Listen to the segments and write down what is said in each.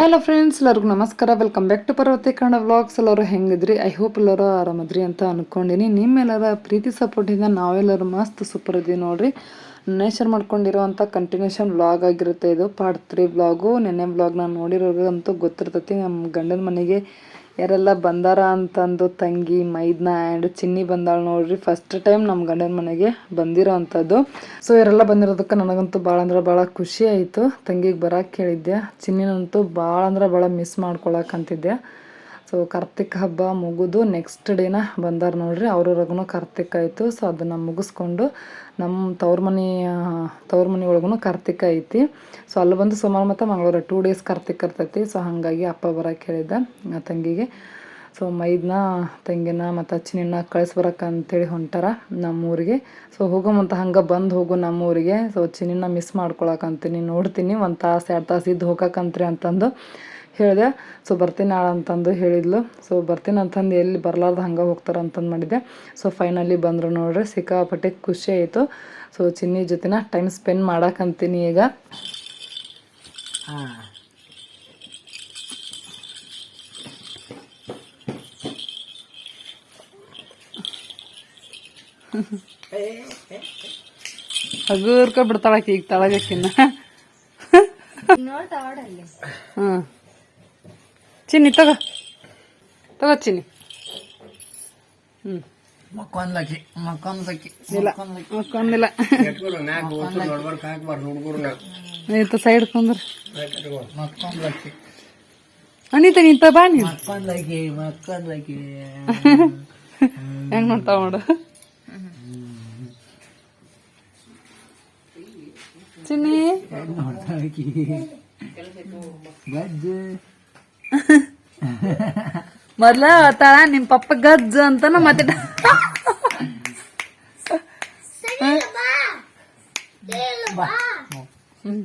Hello friends ಎಲ್ಲರಿಗೂ ನಮಸ್ಕಾರ. Welcome back to Parvati Kannada vlogs ಎಲ್ಲರೂ ಹೆಂಗಿದ್ರಿ? ಐ ಹೋಪ್ ಎಲ್ಲರೂ ಆರಾಮದ್ರಿ ಅಂತ ಅಂದ್ಕೊಂಡಿನಿ ನಿಮ್ಮೆಲ್ಲರ ಪ್ರೀತಿ ಸಪೋರ್ಟಿಂದ ನಾವೆಲ್ಲರೂ ಮಸ್ತ್ ಸೂಪರ್ ಇದ್ದೀವಿ ನೋಡ್ರಿ. ನೇಚರ್ ಮಾಡ್ಕೊಂಡಿರುವಂಥ ಕಂಟಿನ್ಯೂಷನ್ ವ್ಲಾಗ್ ಆಗಿರುತ್ತೆ ಇದು. ಪಾರ್ಟ್ ತ್ರೀ ವ್ಲಾಗು ನೆನ್ನೆ ವ್ಲಾಗ್ ನಾನು ನೋಡಿರೋರಂತೂ ಗೊತ್ತಿರ್ತೈತಿ. ನಮ್ಮ ಗಂಡನ ಮನೆಗೆ ಯಾರೆಲ್ಲ ಬಂದಾರ ಅಂತಂದು ತಂಗಿ, ಮೈದ್ನ ಆ್ಯಂಡ್ ಚಿನ್ನಿ ಬಂದಾಳ ನೋಡ್ರಿ. ಫಸ್ಟ್ ಟೈಮ್ ನಮ್ಮ ಗಂಡನ ಮನೆಗೆ ಬಂದಿರೋ ಅಂಥದ್ದು ಸೊ ಇವರೆಲ್ಲ ಬಂದಿರೋದಕ್ಕೆ ನನಗಂತೂ ಭಾಳ ಅಂದ್ರೆ ಭಾಳ ಖುಷಿ ಆಯಿತು. ತಂಗಿಗೆ ಬರಕ್ಕೆ ಹೇಳಿದ್ದೆ ಚಿನ್ನಿನಂತೂ ಭಾಳ ಅಂದ್ರೆ ಭಾಳ ಮಿಸ್ ಮಾಡ್ಕೊಳಕ್ಕಂತಿದ್ದೆ ಸೊ ಕಾರ್ತಿಕ್ ಹಬ್ಬ ಮುಗಿದು ನೆಕ್ಸ್ಟ್ ಡೇನ ಬಂದಾರ ನೋಡ್ರಿ. ಅವ್ರವ್ರಿಗೂ ಕಾರ್ತಿಕ್ ಆಯಿತು. ಸೊ ಅದನ್ನು ಮುಗಿಸ್ಕೊಂಡು ನಮ್ಮ ತವ್ರ ಮನೆ ತವ್ರ ಮನೆ ಒಳಗೂ ಕಾರ್ತಿಕ್ ಐತಿ. ಸೊ ಅಲ್ಲಿ ಬಂದು ಸುಮಾರು ಮತ್ತು ಮಂಗಳವಾರ ಟೂ ಡೇಸ್ ಕಾರ್ತಿಕ್ ಇರ್ತೈತಿ. ಸೊ ಹಾಗಾಗಿ ಅಪ್ಪ ಬರಕ್ಕೆ ಹೇಳಿದ್ದೆ ಆ ತಂಗಿಗೆ. ಸೊ ಮೈದನ್ನ ತಂಗಿನ ಮತ್ತು ಅಚ್ಚಿನ ಕಳಿಸ್ಬರಕ್ಕೆ ಅಂತೇಳಿ ಹೊಂಟಾರ ನಮ್ಮೂರಿಗೆ. ಸೊ ಹೋಗೋ ಮುಂತ ಹಂಗೆ ಬಂದು ಹೋಗು ನಮ್ಮೂರಿಗೆ. ಸೊ ಚಿನ್ನ ಮಿಸ್ ಮಾಡ್ಕೊಳಕಂತೀನಿ ನೋಡ್ತೀನಿ. ಒಂದು ತಾಸು, ಎರಡು ತಾಸು ಇದ್ದು ಹೋಗಕ್ಕಂತ್ರಿ ಅಂತಂದು ಹೇಳಿದೆ. ಸೊ ಬರ್ತೀನಿ ನಾಳೆ ಅಂತಂದು ಹೇಳಿದ್ಲು. ಸೊ ಬರ್ತೀನಿ ಅಂತಂದು ಎಲ್ಲಿ ಬರ್ಲಾರ್ದು ಹಂಗೆ ಹೋಗ್ತಾರೆ ಅಂತಂದು ಮಾಡಿದ್ದೆ ಸೊ ಫೈನಲಿ ಬಂದರು ನೋಡ್ರಿ. ಸಿಕ್ಕಾಪಟ್ಟೆ ಖುಷಿ ಆಯಿತು. ಸೊ ಚಿನ್ನಿ ಜೊತೆನ ಟೈಮ್ ಸ್ಪೆಂಡ್ ಮಾಡಕ್ಕಂತೀನಿ ಈಗ. ಹಗುರ್ಕ ಬಿಡ್ತಾಳಕ್ಕೆ ಈಗ ತಳಗಕ್ಕಿನ್ನ. ಹ್ಞೂ ಚಿನ್ನಿ ತಗೋ. ತಗೋ ಚಿನ್ನಿ. ಹ್ಞೂ ಮಕ್ಕೊಂದ್ಲಕ್ಕಿ ಮಕ್ಕೊಂದ್ಲಕ್ಕಿ ಇಲ್ಲ. ಮಕ್ಕೊಂದಿಲ್ಲ. ನಿಂತ ಸೈಡ್ ಕುಂದ್ರ. ಮಕ್ಕೊಂದ್ಲಕ್ಕಿ. ಅನಿತ ನಿಂತ ಬಾ ನೀನು. ಮಕ್ಕೊಂದ್ಲಕ್ಕಿ ಮಕ್ಕೊಂದ್ಲಕ್ಕಿ. ಹೆಂಗ್ ಮಾಡ್ತಾವ ನೋಡು. ಚಿನ್ನಿ. ಗಜ್ಜು. ಮೊದ್ಲ ತಳ ನಿಮ್ ಪಪ್ಪ ಗಜ್ಜ ಅಂತಾನ ಮತ್ತೆ ಹ್ಮ್.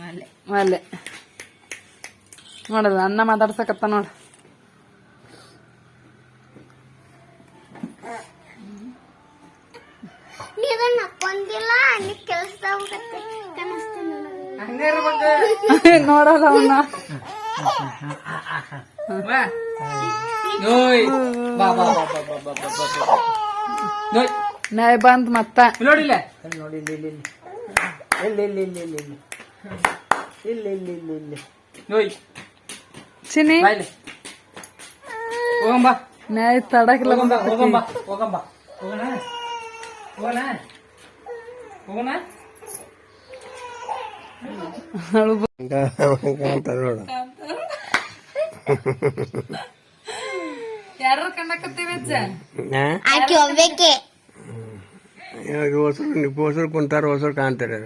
ಮಲ್ಲೆ ಅಲ್ಲೇ. ನೋಡಲ್ಲ ಅನ್ನ ಮಾತಾಡ್ಸಕತ್ತ ನೋಡ. ನೋಡಲ್ಲ ಅವನ್ನ. ನೋಯ್. ಬಂದ್ ಮತ್ತ. ನೋಡಿಲ್ಲ ನೋಡಿ ಇಲ್ಲಿ. ಇಲ್ಲಿ. ಇಲ್ಲಿ ಇಲ್ಲಿ ಇಲ್ಲಿ ಇಲ್ಲಿ ಇಲ್ಲಿ ಹೋಗಂಬಾ ನ್ಯಾಯ ತಡಕಿಲ್ಲ ಹೋಗಂಬ ಹೋಗಂಬ ಹೋಗಂಬ ಹೋಗೋಣ? ಹೋಗೋಣ? ಹೋಗೋಣ? ಯಾರು ಕಣ್ಣಕತ್ತೀವಿ ಹೊಸರು ಹೊಸರು ಕುಂತಾರ ಹೊಸರು ಕಾಣ್ತಾರೆ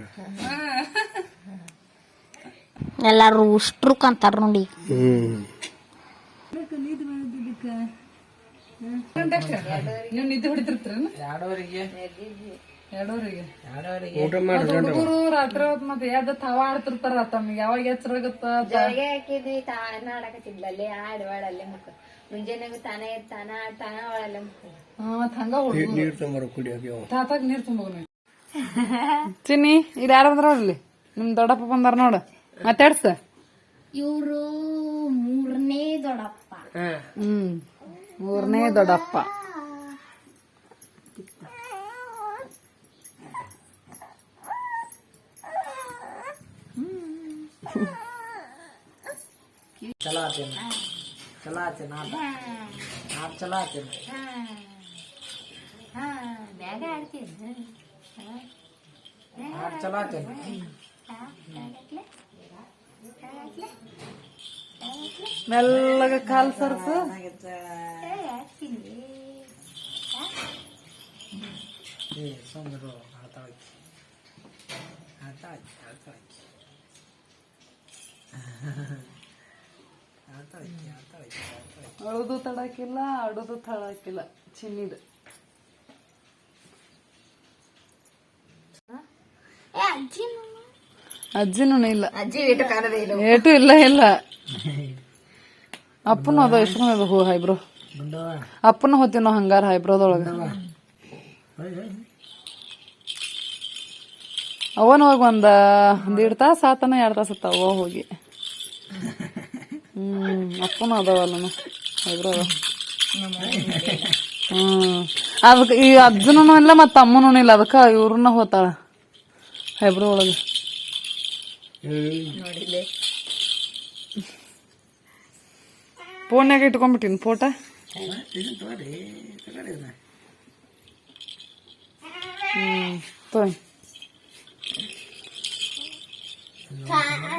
ಎಲ್ಲಾರು ಉಷ್ಟ್ರು ಕಾಣ್ತಾರ ನೋಡಿ ಹ್ಮ್ ನಿದ್ದೆ ಹೊಡಿತಿರ್ತೀರ ಎರಡೂವರೆಗೆ ಎರಡೂರಿಗೆ ಊಟ ಹುಡುಗರು ರಾತ್ರಿ ಹೊತ್ತು ಮತ್ತೆ ಯಾವ್ದ ತಾವ ಆಡ್ತಿರ್ತಾರ ತಮ್ಗೆ. ಯಾವಾಗ ಎಚ್ಚರ ಆಗುತ್ತ ಜೊತೆಗೆ ಹಾಕಿದ್ವಿ ತಾನ ಆಡಕತ್ತಿದ್ಲ. ಅಲ್ಲಿ ಆಡ್ ಬಾಡ್ ಅಲ್ಲೇ ಮುಕ್ಕ. ಮುಂಜಾನೆಗೂ ತಾನೇ ತಾನ ಆಡ್ ತಾನ ಹಂಗ ಹುಡುಗರು. ನೀರು ತೊಂಬರ ಕುಡಿಯೋಕೆ ತಾತಾಗ ನೀರ್ ತುಂಬ ಚಿನ್ನಿ ಇದು ಯಾರು ಬಂದ್ರ ನೋಡ್ಲಿ ನಿಮ್ ದೊಡ್ಡಪ್ಪ ಬಂದಾರ ನೋಡ. ಮಾತಾಡ್ಸ ಇವ್ರು ಮೂರನೇ ದೊಡ್ಡಪ್ಪ. ಹ್ಮ್ ಮೂರನೇ ದೊಡ್ಡಪ್ಪ. चलाते ना चलाते ना आप चलाते ना आप चलाते ना మెల్లగా కాలు సరసు ఆడతాడు ఆడతాడు ఆడతాడు ಅಳುದು ತಡಕಿಲ್ಲ ಅಡುದು ತಡಕಿಲ್ಲ ಚಿನ್ನಿದ. ಅಜ್ಜಿನೂ ಇಲ್ಲ. ಅಜ್ಜಿ ಇಟ್ಟು ಕಾಣದೇ ಇಲ್ಲ. ಏಟು ಇಲ್ಲ ಇಲ್ಲ. ಅಪ್ಪನ ಅದ ಎಷ್ಟು ಅದ. ಹೂ ಹೈಬ್ರೋ ಅಪ್ಪನ ಹೊತ್ತಿನೋ ನಾವು ಹಂಗಾರ ಹೈಬ್ರೋದೊಳಗ ಅವನ ಹೋಯ್ ಒಂದ್ ಹೋಗಿ ಒಂದ ಒಂದೆರಡು ತಾಸು ಆತನ ಎರಡು ತಾಸು ಅವ ಹೋಗಿ. ಹ್ಮ್ ಅಪ್ಪನೂ ಅದಾವಲ್ಲ ಇಬ್ರು ಅದಾವ ಹ್ಮ್ ಅದಕ್ಕೆ ಈ ಅಜ್ಜನೂ ಇಲ್ಲ ಮತ್ತು ಅಮ್ಮನೂ ಇಲ್ಲ ಅದಕ್ಕೆ ಇವ್ರನ್ನ ಹೋತಾಳ ಹೆಬ್ರು ಒಳಗೆ ನೋಡಿಲೆ ಫೋನ್ಯಾಗ ಇಟ್ಕೊಂಡ್ಬಿಟ್ಟಿನಿ ಫೋಟೋ ಹ್ಮ್ ತೊಯ್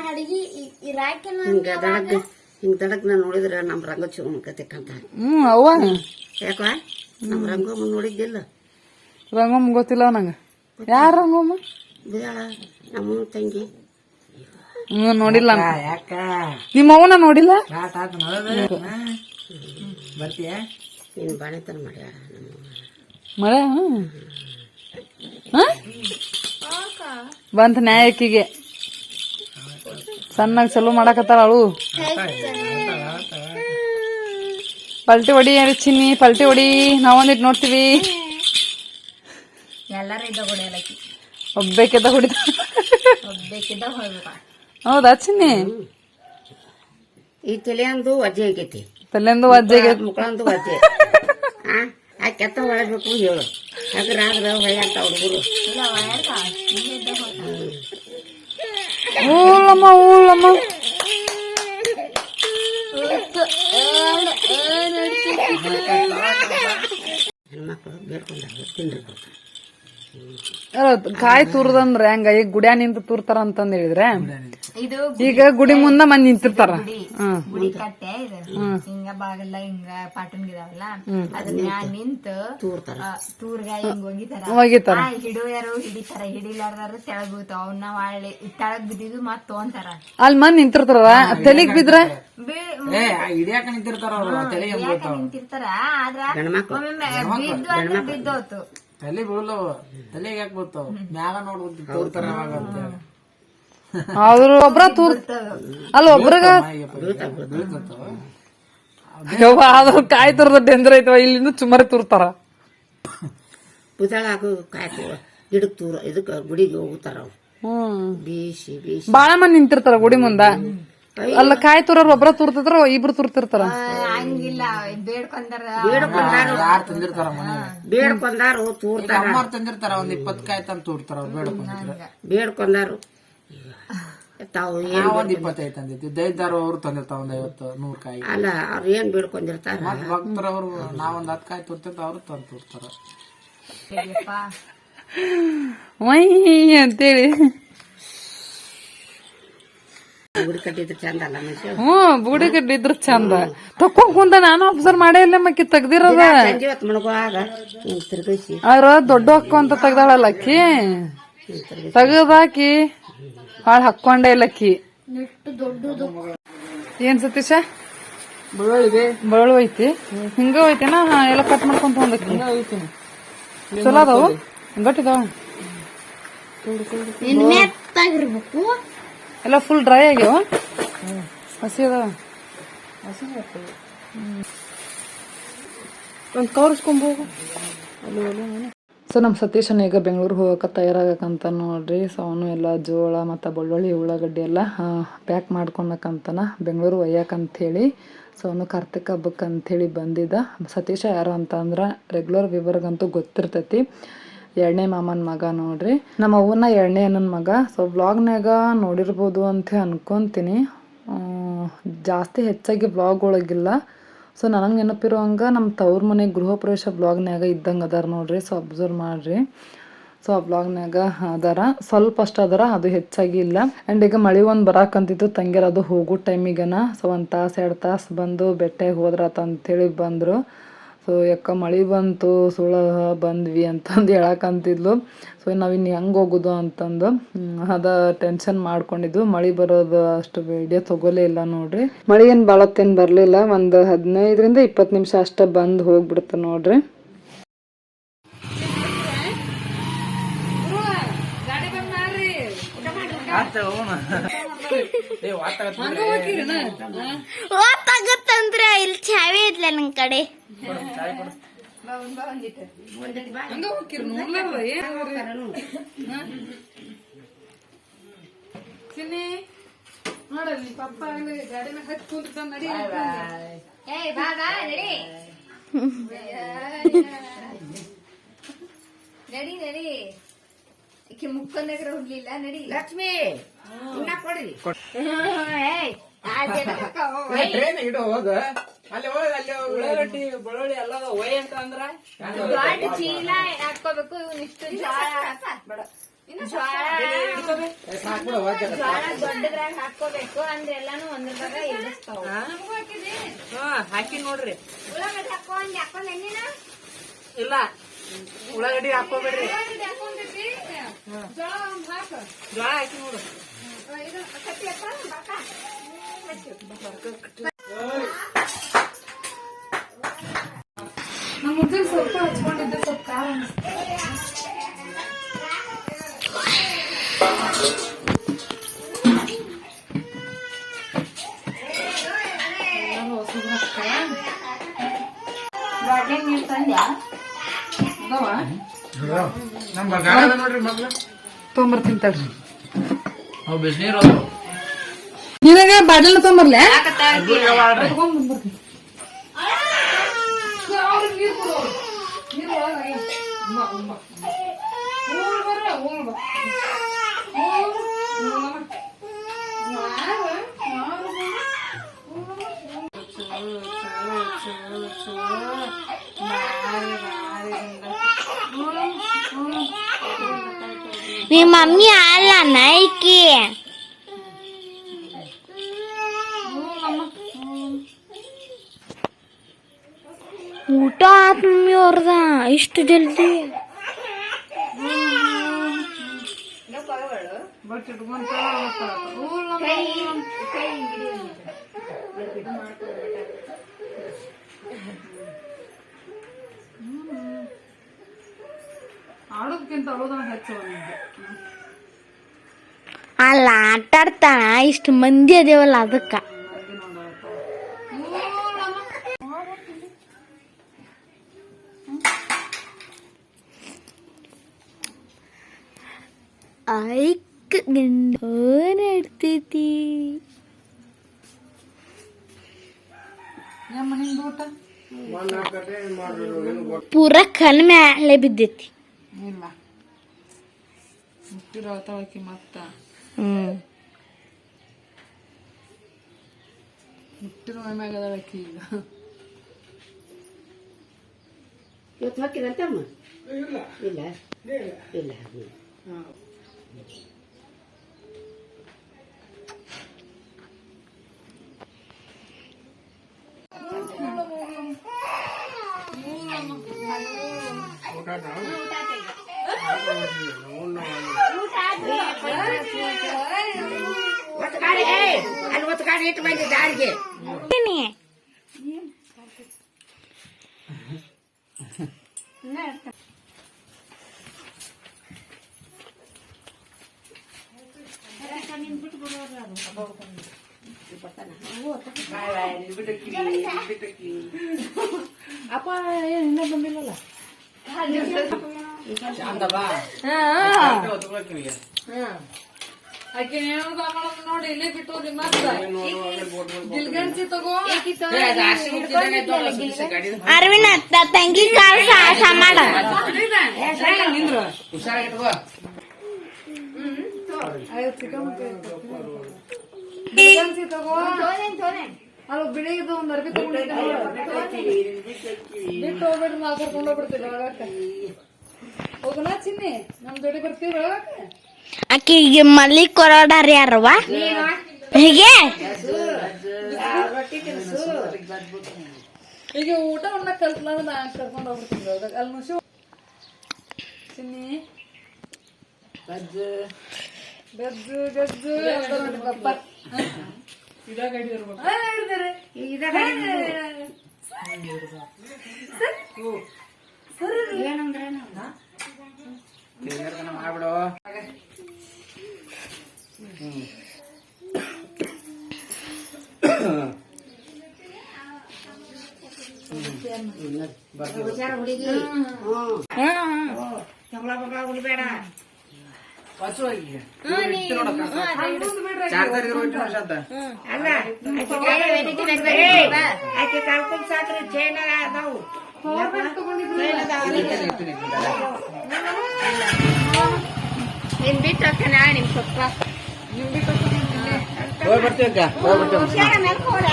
ಅಡಿಗೆ ಇರಾಕಿನ ಹಿಂಗ ದಡಕ್ ನೋಡಿದ್ರೆ ನಮ್ಮ ನಾ ನೋಡಿದ್ರ ನಮ್ ರಂಗ ಕಂತ ಹ್ಮ್ ಅವ್ವ? ಯಾಕ ನಮ್ ರಂಗಮ್ಮ ನೋಡಿದ್ದಿಲ್ಲ? ರಂಗಮ್ಮ ಗೊತ್ತಿಲ್ಲ ನಂಗೆ. ಯಾರ ರಂಗಮ್ಮ? ಬಿದಾಳ ನಮ್ಮ ತಂಗಿ. ಹ್ಮ್ ನೋಡಿಲ್ಲ ನಿಮ್ಮ ಅವನ ನೋಡಿಲ್ಲ? ಬರ್ತೀಯ? ನೀನು ಬಾಳೆತನ ಮಾಡ್ಯಾಳ ಮಳೆ ಹ್ಮ್. ಹ? ಬಂತ ನ್ಯಾಯಕಿಗೆ ಸಣ್ಣಗ್ ಚಲೋ ಮಾಡಾಕತ್ತಾರ ಅಳು ಪಲ್ಟಿ ಹೊಡಿ ಏನ್ರಿ ಚಿನ್ನಿ ಪಲ್ಟಿ ಹೊಡಿ. ನಾವೊಂದಿಟ್ ನೋಡ್ತೀವಿ. ಒಬ್ಬೇಕಿದ್ದ ಹೊಡ್ಬೇಕ ಹೌದಾ ಚಿನ್ನಿ? ಈ ತಲೆಯಂದು ವಜ್ಜೆ ಆಗೈತಿ. ತಲೆಂದು ಅಜ್ಜೆಗೆ ಮುಕ್ಕಳಂದು ವಜ್ಜೆ. ಹಾ ಆ ಕೆತ್ತ ಹೊಳಬೇಕು ಹೇಳು. ಅದ್ರ ಆದ್ರ ಹೊಯ್ಯಂತ ಹುಡುಗರು. ಊಳಮ್ಮ ಊಳಮ್ಮ ಹೆಣ್ಮಕ್ಳು ಬೇಡ್ಕೊಂಡಾಗ ತಿಂಡಿ ಕೊಡ್ತಾರೆ ಅಲ್ಲ, ಕಾಯಿ ತುರ್ದಂದ್ರ ಹಂಗ? ಈಗ ಗುಡ್ಯಾ ನಿಂತ ತುರ್ತಾರ ಅಂತಂದ ಹೇಳಿದ್ರೆ? ಇದು ಈಗ ಗುಡಿ ಮುಂದ ಮಂದಿ ನಿಂತಿರ್ತಾರ. ಗುಡಿ ಕಟ್ಟೆ ಇದು. ಹಿಂಗ ಬಾಗಲ್ಲ ಹಿಂಗ ಪಾಟನ್ ಗಿದಾವಲ್ಲ? ಅದನ್ನ ಮ್ಯಾಲ ನಿಂತು ತೂರ್ಗಾಯಿ ಹಿಂಗ್ ಹೋಗಿತಾರ. ಆ, ಹಿಡಿಯೋರು ಹಿಡಿತಾರ. ಹಿಡಿಲಾರ್ದಾರು ತೆಳಗ್ ಬೀಳ್ತಾವ ಅವನ್ನ ಒಳ್ಳೆ ತೆಳಗ್ ಬಿದ್ದಿದ್ದು ಮತ್ ತಗೊಂತಾರ ಅಲ್ಲಿ ಮಂದಿ ನಿಂತಿರ್ತಾರ ತಲಿಗ್ ಬಿದ್ರ? ಹಿಡಿಯಾಕ ನಿಂತಿರ್ತಾರ ಅವ್ರು. ತಲೆ ಯಾಕ ನಿಂತಿರ್ತಾರ. ಆದ್ರ ಬಿದ್ದು ಅಂದ್ರೆ ಬಿದ್ದೋತು. ತಲೆ ಬೀಳವು ತಲೆಗೆ ಯಾಕೆ ಬರ್ತಾವ ಮ್ಯಾಗ ನೋಡ್ಬೋದು ತೋರ್ತಾರ ಯಾವಾಗ ಅಂತ ಹೇಳಿ. ಅವ್ರ ಒಬ್ರ ತೂರ್ ಅಲ್ಲ ಒಬ್ರಗ ಬೀಳ್ತಂತಾವ ಯವ್ವ, ಅದು ಕಾಯಿ ತುರ್ದ ಡೇಂಜರ್ ಐತವ ಇಲ್ಲಿಂದ ಸುಮಾರು ತುರ್ತಾರ. ಬುದಾಗ ಹಾಕು ಕಾಯ್ತು ಗಿಡಕ್ ತೂರ ಇದಕ್ಕೆ ಗುಡಿಗೆ ಹೋಗುತ್ತಾರ ಅವ್ರು. ಹ್ಮ್. ಬೀಸಿ ಬೀಸಿ ಬಾಳ ಮಂದಿ ನಿಂತಿರ್ತಾರ ಗುಡಿ ಮುಂದ. ಅಲ್ಲ ಕಾಯಿ ತುರೋರ್ ಒಬ್ರ ತುರ್ತಿದ್ರ ಇಬ್ರು ತುರ್ತಿರ್ತಾರ. ಹಂಗಿಲ್ಲ ಬೇಡ್ಕೊಂಡಾರ. ಯಾರು ತಂದಿರ್ತಾರ ಮನೆ? ಬೇಡ್ಕೊಂಡಾರು ತೂರ್ತಾರ. ಅಮ್ಮವ್ರು ತಂದಿರ್ತಾರ ಒಂದ್ ಇಪ್ಪತ್ ಕಾಯಿ ತಂದ್ ತೂರ್ತಾರ ಅವ್ರು ಬೇಡಕೊಂಡಿದ್ರೆ ಬೇಡ್ಕೊಂಡಾರು. ತಾವು ಏನ್ ಒಂದ್ ಇಪ್ಪತ್ತೈದು ತಂದಿದ್ವಿ. ದೈದಾರ ಅವ್ರು ತಂದಿರ್ತಾವ ಒಂದ್ ಐವತ್ತು ನೂರ್ ಕಾಯಿ. ಅಲ್ಲ ಅವ್ರು ಏನ್ ಬೇಡ್ಕೊಂಡಿರ್ತಾರ? ಮತ್ ಭಕ್ತರ ಅವ್ರು ನಾವೊಂದ್ ಹತ್ ಕಾಯಿ ತೋರ್ತಿರ್ತಾವ ಅವ್ರು ತಂದ್ ತೋರ್ತಾರ. ವೈ ಅಂತೇಳಿ. ಹ್ಮ್ ಬುಡಿ ಇದ್ರ ಚಂದ. ತಕೊಂಡ್ ಕುಂದ ನಾನು ಅಬ್ಸರ್ವ್ ಮಾಡೇ ಇಲ್ಲ ಮಕ್ಕಿ ತೆಗ್ದಿರದ. ಅವ್ರ ದೊಡ್ಡ ಹಕ್ಕು ಅಂತ ತೆಗ್ದಾಳಲ್ಲ ಅಕ್ಕಿ? ತೆಗದಾಕಿ ಹಾಳ ಹಾಕೊಂಡೇ ಇಲ್ಲ ಅಕ್ಕಿ. ಏನ್ ಸತೀಶ? ಬರಳು ಐತಿ. ಹಿಂಗ ಐತಿನ? ಎಲ್ಲ ಕಟ್ ಮಾಡ್ಕೊಂತ ಚಲೋ ಅದಾವು? ಗಟ್ಟಿದಾವ ಮೆತ್ತಾಗಿರ್ಬೇಕು ಎಲ್ಲ ಫುಲ್ ಡ್ರೈ ಆಗ್ಯಾವ ಹಸಿ ಅದಾವ ಒಂದು ಕವರ್ಸ್ಕೊಂಬೋಗು ಸೊ ನಮ್ಮ ಸತೀಶನ ಈಗ ಬೆಂಗಳೂರಿಗೆ ಹೋಗಕ್ಕೆ ತಯಾರಾಗಕ್ಕಂತ ನೋಡ್ರಿ. ಸೊ ಅವನು ಎಲ್ಲ ಜೋಳ ಮತ್ತು ಬೆಳ್ಳುಳ್ಳಿ ಉಳ್ಳಾಗಡ್ಡಿ ಎಲ್ಲ ಪ್ಯಾಕ್ ಮಾಡ್ಕೊಳಕ್ಕಂತನ ಬೆಂಗಳೂರು ಒಯ್ಯಕ್ಕಂಥೇಳಿ ಸೊ ಅವನು ಕಾರ್ತಿಕ ಹಬ್ಬಕ್ಕೆ ಅಂಥೇಳಿ ಬಂದಿದ್ದ ಸತೀಶ ಯಾರು ಅಂತಂದ್ರೆ ರೆಗ್ಯುಲರ್ ವಿವರ್ಗಂತೂ ಗೊತ್ತಿರ್ತೈತಿ. ಎರಡನೇ ಮಾಮನ ಮಗ ನೋಡ್ರಿ. ನಮ್ಮ ಅವ್ವನ ಎರಡನೇ ಅಣ್ಣನ ಮಗ. ಸೊ ವ್ಲಾಗ್ನಾಗ ನೋಡಿರ್ಬೋದು ಅಂತ ಅನ್ಕೊಂತೀನಿ. ಜಾಸ್ತಿ ಹೆಚ್ಚಾಗಿ ಬ್ಲಾಗ್ ಒಳಗಿಲ್ಲ ಸೊ ನನಗೆ ನೆನಪಿರೋ ಹಂಗೆ ನಮ್ಮ ತವ್ರ ಮನೆ ಗೃಹ ಪ್ರವೇಶ ಬ್ಲಾಗ್ನ್ಯಾಗ ಇದ್ದಂಗೆ ಅದಾರ ನೋಡ್ರಿ. ಸೊ ಅಬ್ಸರ್ವ್ ಮಾಡ್ರಿ. ಸೊ ಆ ಬ್ಲಾಗ್ನ್ಯಾಗ ಅದಾರ. ಸ್ವಲ್ಪ ಅಷ್ಟು ಅದಾರ, ಅದು ಹೆಚ್ಚಾಗಿ ಇಲ್ಲ. ಆ್ಯಂಡ್ ಈಗ ಮಳೆ ಒಂದು ಬರಾಕಂತಿತ್ತು ತಂಗಿರ ಅದು ಹೋಗೋ ಟೈಮಿಗನ ಸೊ ಒಂದು ತಾಸು, ಎರಡು ತಾಸು ಬಂದು ಬೆಟ್ಟಗೆ ಹೋದ್ರಾತ ಅಂತೇಳಿ ಬಂದರು. ಸೊ ಯಾಕ ಮಳೆ ಬಂತು ಸುಳ ಬಂದ್ವಿ ಅಂತಂದು ಹೇಳಕ್ಕಂತಿದ್ಲು ಸೊ ನಾವಿನ್ನು ಹೆಂಗೆ ಹೋಗೋದು ಅಂತಂದು ಅದ ಟೆನ್ಷನ್ ಮಾಡ್ಕೊಂಡಿದ್ದು ಮಳೆ ಬರೋದು ಅಷ್ಟು ವಿಡಿಯೋ ತಗೋಲೇ ಇಲ್ಲ ನೋಡ್ರಿ. ಮಳೆ ಏನು ಬಾಳತ್ತೇನು ಬರಲಿಲ್ಲ. ಒಂದು ಹದಿನೈದರಿಂದ ಇಪ್ಪತ್ತು ನಿಮಿಷ ಅಷ್ಟೇ ಬಂದು ಹೋಗ್ಬಿಡುತ್ತೆ ನೋಡ್ರಿ. ಓತ್ತಾಗುತ್ತಂದ್ರೆ ಇಲ್ಲಿ ಚಾವಿ ಇದ್ಲ ನನ್ ಕಡೆ. ಚಿನ್ನಿ ನೋಡಲ್ಲಿ ಪಪ್ಪ ಗಾಡಿನ ಹತ್ತಿ ಕುಂತ ನಡಿ ನಡಿ. ನಡಿ ಮುಕ್ಕಂದಾಗ ನಡಿ. ಲಕ್ಷ್ಮಿ! ಇನ್ನ ಕೊಡ್ರಿ. ಏಯ್ ಆ ಜನ ಕಕ್ಕವು. ಟ್ರೈನ್ ಇಡು ಹೋಗ. ಅಲ್ಲಿ ಹೋಗ ಅಲ್ಲಿ ಉಳ್ಳಾಗಡ್ಡಿ ಬೆಳ್ಳುಳ್ಳಿ ಎಲ್ಲ ಒಯ್ ಅಂತ ಅಂದ್ರ? ಚೀಲ ಹಾಕೋಬೇಕು ದೊಡ್ಡದ್ರಾಗ ಅಂದ್ರೆ ಎಲ್ಲಾನು ಹಾಕಿ ನೋಡ್ರಿ. ಉಳ್ಳಾಗಡ್ಡಿ ಹಾಕೊಂಡ್ ಎಣ್ಣಿನ ಇಲ್ಲ. ಉಳ್ಳಾಗಡ್ಡಿ ಹಾಕೋಬೇಡ್ರಿ ಜೋಳ ನೋಡು. ನಮ್ಮ ಮುಂಜಾನೆ ಸ್ವಲ್ಪ ಹಚ್ಕೊಂಡಿದ್ದೆ ಸ್ವಲ್ಪ ಖಾರ ಅನಿಸ್ತು. ಅದಾವ? ತೊಗೊಂಬರ್ತೀನಿ ತಡ್ರಿ. ನಿನಗೆ ತಗೊಂಬರ್ತೀನಿ ಅವ್ರಿಗೆ ನೀರ್ ಕೊಡು ಅವ್ರು. ನೀರ್ ಒಳಗೆ ಹಾಗೆ. ಉಮ್ಮ, ಉಮ್ಮ. ಊರ್ ಬರ್ರ, ಊರ್ ಬಾ. ಊರ್, ಊರ್. ಮಾರು, ಮಾರು ಬಾ. ನಿಮ್ಮ ಮಮ್ಮಿ ಅಲ್ಲ ನೈಕಿ ಊಟ ಆತ್ ಮಮ್ಮಿ ಅವ್ರದ ಇಷ್ಟು ಜಲ್ದಿ. ಬಟ್ ಇಟ್ಕೊಂತ ಹೋಗ್ತಾರ. ಊರ್ ನಮ್ಮ ಕೈ ಕೈ ಹಿಡಿ ಒಂದು. ಆಡೋದಕ್ಕಿಂತ ಅಳೋದನ್ನ ಹೆಚ್ಚು ನಿಮ್ಗೆ ಅಲ್ಲ ಆಟಾಡ್ತಾನ ಇಷ್ಟು ಮಂದಿ ಅದೇವಲ್ಲ ಅದಕ್ಕ. ಐಕ್ ನಡ್ತೈತಿ ನಮ್ಮ ನಿಮ್ದು ಊಟ? ಪೂರ ಕಲ್ ಮ್ಯಾಲೆ ಬಿದ್ದೈತಿ. ಇಲ್ಲ ಮುಟ್ಟಿರೋ ತಳಕಿ ಮತ್ತ ಹ್ಮ್ ಮುಟ್ಟಿರೋ ಮ್ಯಾಗ ಅದಳಕಿ ಈಗ ಇವತ್ತು ಹಾಕಿರಂತಮ್ಮ ಇಲ್ಲ ಇಲ್ಲ ಇಲ್ಲ ಹ್ಮ್. ಒತ್ತು ಗಾಡಿ ಏಯ್, ಅಲ್ಲಿ ಒತ್ತು ಗಾಡಿ ಇಟ್ಟು ಬಂದಿ ದಾರಿಗೆ ಏನಿ? ಅಪ್ಪ ಏನ್ ಇನ್ನೂ ಬಂದಿಲ್ಲಲ್ಲ ಶಾಂತ ಬಾ ಹೊತ್ಕೊಳಕ್ಕೆ ಆಕೆ ಏನೋ ಮಾಡೋದು ನೋಡಿ ಇಲ್ಲೇ ಬಿಟ್ಟು ಹೋದ್ರಿ ಮತ್ತ ಗಿಲ್ಗನ್ಸಿ ತಗೋ ಅರವಿಂದ ತಂಗಿ ಕಾಲ್ ಸಾಹಸ ಮಾಡ. ಅದು ಬಿಳಿದು ಒಂದ್ ಅರ್ಬಿ ತಗೊಂಡಿದ್ದೆ. ಬಿಟ್ಟು ಹೋಗ್ಬಿಡ್ರಿ ನಾವು ಕರ್ಕೊಂಡು ಹೋಗ್ಬಿಡ್ತೀವಿ ಒಳಗಕ್ಕೆ ಹೋಗೋಣ ಚಿನ್ನಿ? ನಮ್ ಜೋಡಿ ಬರ್ತೀವಿ ಒಳಗಕ್ಕೆ ಆಕಿಗೆ ಮಲ್ಲಿ ಕೊರೋಡಾರ ಯಾರವ್ವ? ಹೀಗೆ? ಈಗ ಊಟ ಉಣ್ಣ ಕಲ್ತ್ಲಾರ ನಾನು ಕರ್ಕೊಂಡು ಹೋಗ್ಬಿಡ್ತೀನಿ ಅಲ್ಲಿ ಮುಷು ಚಿನ್ನಿ. ಗಜ್ಜು ಗಜ್ಜು ಪಪ್ಪ ಇದಾಗ ಹಿಡಿದಿರ್ಬೇಕು ಆ, ಹಿಡ್ದಿರಿ. ಮಾಡ್ಬಿಡು ಹುಷಾರ ಹುಡಿಬೇಡ ಆಕೆ ಕರ್ಕೊಂಡ್ ಸಾಕ್ರಿ ಚೈನ ಅದಾವು ನಿನ್ ಬಿಟ್ಟು ಹೋಗ್ತಾನ ನಿಮ್ ಪಪ್ಪ ಹೋಗಿ ಬರ್ತೀವಿ ಅಕ್ಕ ಹೋಗಿ ಬರ್ತೀವಿ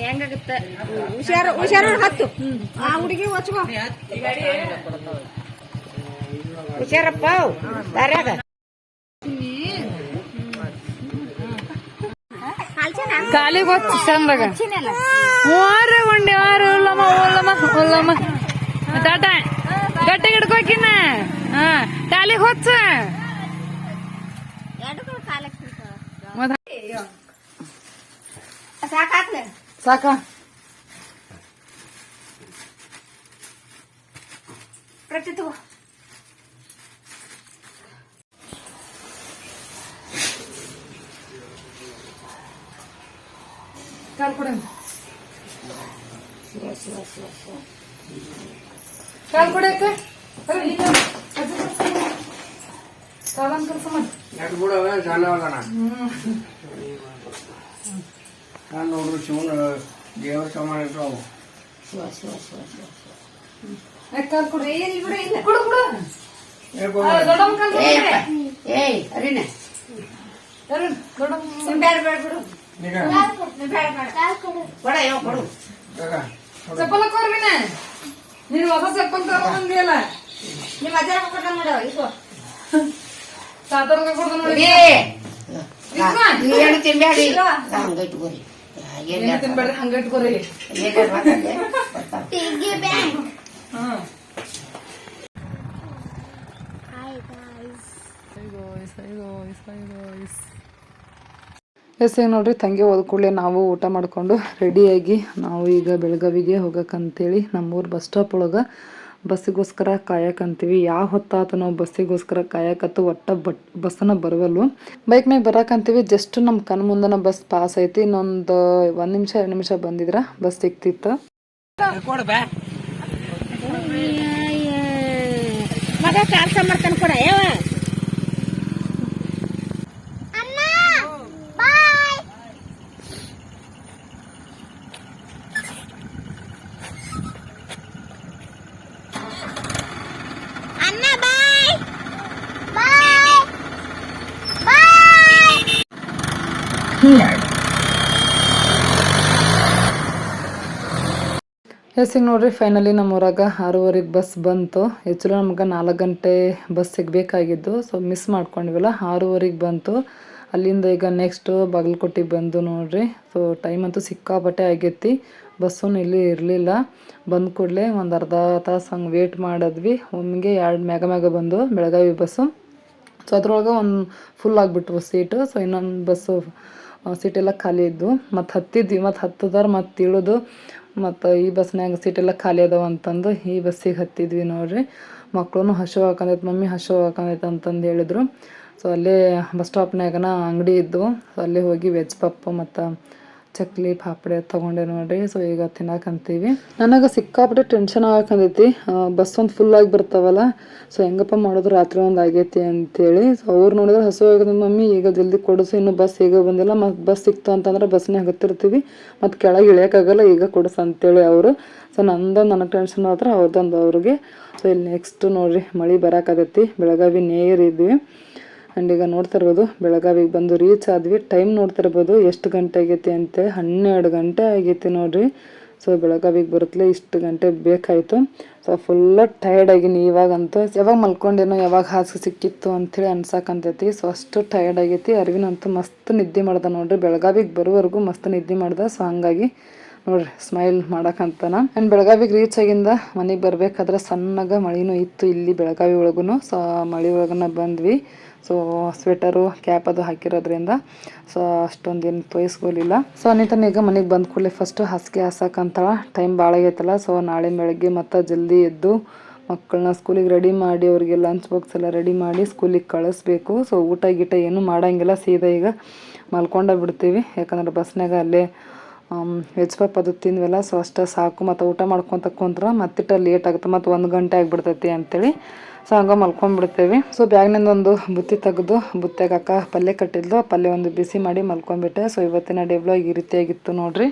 ಹೆಂಗಾಗುತ್ತ? ಹುಷಾರ ಹುಷಾರ ಹತ್ತು. ಆ ಹುಡುಗಿ ಹೊಚ್ಕೋ ಹುಷಾರಪ್ಪ ದಾರ್ಯಾಗ ಕಾಲಿಗೆ ಹೊತ್ತು ಚಂದಾಗ ವಾರ ಉಂಡೆ ವಾರ ಉಲ್ಲಮ್ಮ ಉಲ್ಲಮ್ಮ ಉಲ್ಲಮ್ಮ ತಾಟ ಗಟ್ಟಿಗೆ ಹಿಡ್ಕೋಕಿನ ಹಾ ಕಾಲಿಗೆ ಸಾಕಾತ್ಲೆ ಸಾಕ ಪ್ರತಿ ತಗೋ ಕಾಲ್ ಕೊಡ ಕಾಲ್ ಕೊಡಕ್ಕ ಕಾಲನ್ ಕೆಲಸ ಮಾಡಿ ಎಟ್ ಬಿಡವ ಸಣ್ಣವಗಣ ನಾನು ನೋಡ್ರಿ ಶಿವನ ದೇವ ಸಮಾನ ಇರ್ತಾವು. ಕಾಲ್ ಕೊಡು. ಕೊಡು ಕೊಡು. ಆ, ದೊಡ್ಡಮ್ಮ ಕಾಲ್ ಕೊಡು. ಏಯ್ ಅರಿನ ಅರುಣ್, ದೊಡ್ಡಮ್ಮ. ಕೊಡ. ಯಾವ ಕೊಡು. ಚಪ್ಪಲ ಕೋರ್ವಿನ ನೀನು ಹೊಸ ಚಪ್ಪಲ್ ತಗೊಂಡಿಯಲ್ಲ ನಿಮ್ಮ ಅಜ್ಜರ ಮಕ್ಕಳ ನೋಡು ಸಾತರ್ಗ ಕೊಡ್ದು ನೋಡಿ. ಏನು ತಿಂಬ್ಯಾಡಿ. ಹಂಗ ಇಟ್ಕೋರಿ ಏನೇ ತಿನ್ಬೇಡ್ರಿ ಹಂಗ ಇಟ್ಕೋರಿ. ಹ್ಮ್ ಎಸ್ ಈಗ ನೋಡ್ರಿ ತಂಗಿ ಹೋದ ಕೂಡಲೇ ನಾವು ಊಟ ಮಾಡ್ಕೊಂಡು ರೆಡಿಯಾಗಿ ನಾವು ಈಗ ಬೆಳಗಾವಿಗೆ ಹೋಗಕ್ಕಂತೇಳಿ ನಮ್ಮೂರು ಬಸ್ ಸ್ಟಾಪ್ ಒಳಗೆ ಬಸ್ಸಿಗೋಸ್ಕರ ಕಾಯಕಂತೀವಿ ಯಾವ ಹೊತ್ತಾತು ನಾವು ಬಸ್ಸಿಗೋಸ್ಕರ ಕಾಯಕತ್ತು ಒಟ್ಟ ಬಟ್, ಬಸ್ಸನ್ನು ಬರವಲ್ವು ಬೈಕ್ ಮೇಲೆ ಬರಕಂತೀವಿ ಜಸ್ಟ್ ನಮ್ಮ ಕಣ್ ಮುಂದನ ಬಸ್ ಪಾಸ್ ಐತಿ. ಇನ್ನೊಂದು ಒಂದು ನಿಮಿಷ, ಎರಡು ನಿಮಿಷ ಬಂದಿದ್ರ? ಬಸ್ ಸಿಕ್ತಿತ್ತು ಮಾಡ್ತಾನೆ ಎಸ್ ನೋಡ್ರಿ ಫೈನಲಿ ನಮ್ಮ ಊರಾಗ ಆರೂವರೆಗೆ ಬಸ್ ಬಂತು. ಆ್ಯಕ್ಚುಲಿ ನಮ್ಗೆ ನಾಲ್ಕು ಗಂಟೆ ಬಸ್ ಸಿಗಬೇಕಾಗಿದ್ದು ಸೊ ಮಿಸ್ ಮಾಡ್ಕೊಂಡಿವಲ್ಲ. ಆರೂವರೆಗೆ ಬಂತು. ಅಲ್ಲಿಂದ ಈಗ ನೆಕ್ಸ್ಟು ಬಾಗಲಕೋಟಿಗೆ ಬಂದು ನೋಡ್ರಿ. ಸೊ ಟೈಮ್ ಅಂತೂ ಸಿಕ್ಕಾಪಟ್ಟೆ ಆಗೈತಿ. ಬಸ್ಸು ಇಲ್ಲಿ ಇರಲಿಲ್ಲ. ಬಂದ ಕೂಡಲೇ ಒಂದು ಅರ್ಧ ತಾಸು ಹಂಗೆ ವೇಟ್ ಮಾಡಿದ್ವಿ. ಒಮ್ಮೆಗೆ ಎರಡು ಮ್ಯಾಗ ಮ್ಯಾಗ ಬಂದು ಬೆಳಗಾವಿ ಬಸ್ಸು ಸೊ ಅದ್ರೊಳಗೆ ಒಂದು ಫುಲ್ ಆಗಿಬಿಟ್ವು ಸೀಟು ಸೊ ಇನ್ನೊಂದು ಬಸ್ಸು ಸೀಟೆಲ್ಲ ಖಾಲಿ ಇದ್ವು. ಮತ್ತು ಹತ್ತಿದ್ವಿ. ಮತ್ತು ಹತ್ತದಾರ ಮತ್ತು ಇಳಿದು ಮತ್ತು ಈ ಬಸ್ನ್ಯಾಗ ಸೀಟೆಲ್ಲ ಖಾಲಿ ಅದಾವ ಅಂತಂದು ಈ ಬಸ್ಸಿಗೆ ಹತ್ತಿದ್ವಿ ನೋಡ್ರಿ. ಮಕ್ಕಳು ಹಶು ಹಾಕಂದೈತೆ ಮಮ್ಮಿ ಹಶು ಹಾಕಂದೈತೆ ಅಂತಂದು ಹೇಳಿದ್ರು. ಸೊ ಅಲ್ಲೇ ಬಸ್ ಸ್ಟಾಪ್ನಾಗನ ಅಂಗಡಿ ಇದ್ವು. ಸೊ ಅಲ್ಲೇ ಹೋಗಿ ವೆಜ್ ಪಪ್ಪು ಮತ್ತು ಚಕ್ಲಿ, ಪಾಪಡೆ ತೊಗೊಂಡೆ ನೋಡ್ರಿ. ಸೊ ಈಗ ತಿನ್ನಕಂತೀವಿ ನನಗೆ ಸಿಕ್ಕಾಪಟ್ಟೆ ಟೆನ್ಷನ್ ಆಗಕಂದೈತಿ ಬಸ್ ಒಂದು ಫುಲ್ ಆಗಿ ಬರ್ತಾವಲ್ಲ. ಸೊ ಹೆಂಗಪ್ಪ ಮಾಡೋದು? ರಾತ್ರಿ ಒಂದು ಆಗೈತಿ ಅಂತೇಳಿ. ಸೊ ಅವ್ರು ನೋಡಿದ್ರೆ ಹಸು ಆಗದ ಮಮ್ಮಿ, ಈಗ ಜಲ್ದಿ ಕೊಡಿಸು. ಇನ್ನು ಬಸ್ ಈಗ ಬಂದಿಲ್ಲ. ಮತ್ತು ಬಸ್ ಸಿಕ್ತು ಅಂತಂದ್ರೆ ಬಸ್ನೇ ಹತ್ತಿರ್ತೀವಿ. ಮತ್ತು ಕೆಳಗೆ ಇಳಿಯೋಕ್ಕಾಗಲ್ಲ. ಈಗ ಕೊಡಿಸು ಅಂತೇಳಿ ಅವರು. ಸೊ ನಂದೊಂದು ನನಗೆ ಟೆನ್ಷನ್ ಆದ್ರೆ ಅವ್ರದ್ದೊಂದು ಅವ್ರಿಗೆ. ಸೊ ಇಲ್ಲಿ ನೆಕ್ಸ್ಟ್ ನೋಡ್ರಿ, ಮಳೆ ಬರಕತೈತಿ ಬೆಳಗಾವಿ ನೇರಿದ್ವಿ ಆ್ಯಂಡ್ ಈಗ ನೋಡ್ತಾ ಬೆಳಗಾವಿಗೆ ಬಂದು ರೀಚ್ ಆದ್ವಿ. ಟೈಮ್ ನೋಡ್ತಾ ಇರ್ಬೋದು ಎಷ್ಟು ಗಂಟೆ ಆಗೈತಿ ಅಂತ? ಹನ್ನೆರಡು ಗಂಟೆ ಆಗೈತಿ ನೋಡ್ರಿ. ಸೊ ಬೆಳಗಾವಿಗೆ ಬರುತ್ತಲೇ ಇಷ್ಟು ಗಂಟೆ ಬೇಕಾಯಿತು. ಸೊ ಫುಲ್ಲ ಟಯರ್ಡ್ ಆಗಿನಿ ಇವಾಗಂತೂ. ಯಾವಾಗ ಮಲ್ಕೊಂಡೇನೋ, ಯಾವಾಗ ಹಾಸಿಗೆ ಸಿಕ್ಕಿತ್ತು ಅಂಥೇಳಿ ಅನ್ಸಕ್ಕಂತೈತಿ ಸೊ ಅಷ್ಟು ಟಯರ್ಡ್ ಆಗೈತಿ. ಅರಿವಿನಂತೂ ಮಸ್ತ್ ನಿದ್ದೆ ಮಾಡ್ದೆ ನೋಡ್ರಿ. ಬೆಳಗಾವಿಗೆ ಬರೋವರೆಗೂ ಮಸ್ತ್ ನಿದ್ದೆ ಮಾಡ್ದೆ. ಸೊ ಹಂಗಾಗಿ ನೋಡ್ರಿ ಸ್ಮೈಲ್ ಮಾಡಕ್ಕಂತಾನ ನಾನು ಬೆಳಗಾವಿಗೆ ರೀಚ್ ಆಗಿಂದ ಮನೆಗೆ ಬರಬೇಕಾದ್ರೆ ಸಣ್ಣಗ ಮಳಿನೂ ಇತ್ತು ಇಲ್ಲಿ ಬೆಳಗಾವಿ ಒಳಗೂ ಸೊ ಮಳಿ ಒಳಗನ ಬಂದ್ವಿ. ಸೊ ಸ್ವೆಟರು ಕ್ಯಾಪ್ ಅದು ಹಾಕಿರೋದ್ರಿಂದ. ಸೊ ಅಷ್ಟೊಂದೇನು ತೋಯಿಸ್ಕೊಲಿಲ್ಲ. ಸೊ ಅನಿತನ ಈಗ ಮನೆಗೆ ಬಂದ ಕೂಡಲೇ ಫಸ್ಟು ಹಾಸಿಗೆ ಹಾಸಕ್ಕಂತಾಳ ಟೈಮ್ ಭಾಳ ಆಗೈತಲ್ಲ. ಸೊ ನಾಳೆ ಬೆಳಗ್ಗೆ ಮತ್ತೆ ಜಲ್ದಿ ಎದ್ದು ಮಕ್ಕಳನ್ನ ಸ್ಕೂಲಿಗೆ ರೆಡಿ ಮಾಡಿ, ಅವರಿಗೆ ಲಂಚ್ ಬಾಕ್ಸ್ ಎಲ್ಲ ರೆಡಿ ಮಾಡಿ ಸ್ಕೂಲಿಗೆ ಕಳಿಸ್ಬೇಕು. ಸೊ ಊಟ ಗೀಟ ಏನೂ ಮಾಡಂಗಿಲ್ಲ. ಸೀದಾ ಈಗ ಮಲ್ಕೊಂಡ ಬಿಡ್ತೀವಿ. ಯಾಕಂದ್ರೆ ಬಸ್ನಾಗ ಅಲ್ಲೇ ವೆಜ್ ಪಪ್ ಅದು ತಿಂದ್ವಲ್ಲ ಸೊ ಅಷ್ಟೇ ಸಾಕು. ಮತ್ತು ಊಟ ಮಾಡ್ಕೊತ ಕುಂತ್ರ ಮತ್ತಿಟ್ಟ ಲೇಟ್ ಆಗುತ್ತೆ. ಮತ್ತು ಒಂದು ಗಂಟೆ ಆಗಿಬಿಡ್ತೈತಿ ಅಂಥೇಳಿ ಸೊ ಹಂಗೆ ಮಲ್ಕೊಂಡ್ಬಿಡ್ತೇವೆ ಸೊ ಬ್ಯಾಗ್ನಿಂದ ಒಂದು ಬುತ್ತಿ ತೆಗೆದು, ಬುತ್ತಿಯಾಗ ಅಕ್ಕ ಪಲ್ಯ ಕಟ್ಟಿದ್ಲು. ಪಲ್ಯ ಒಂದು ಬಿಸಿ ಮಾಡಿ ಮಲ್ಕೊಂಡ್ಬಿಟ್ಟೆ ಸೊ ಇವತ್ತಿನ ಡೇ ವ್ಲಾಗ್ ಈ ರೀತಿಯಾಗಿತ್ತು ನೋಡ್ರಿ.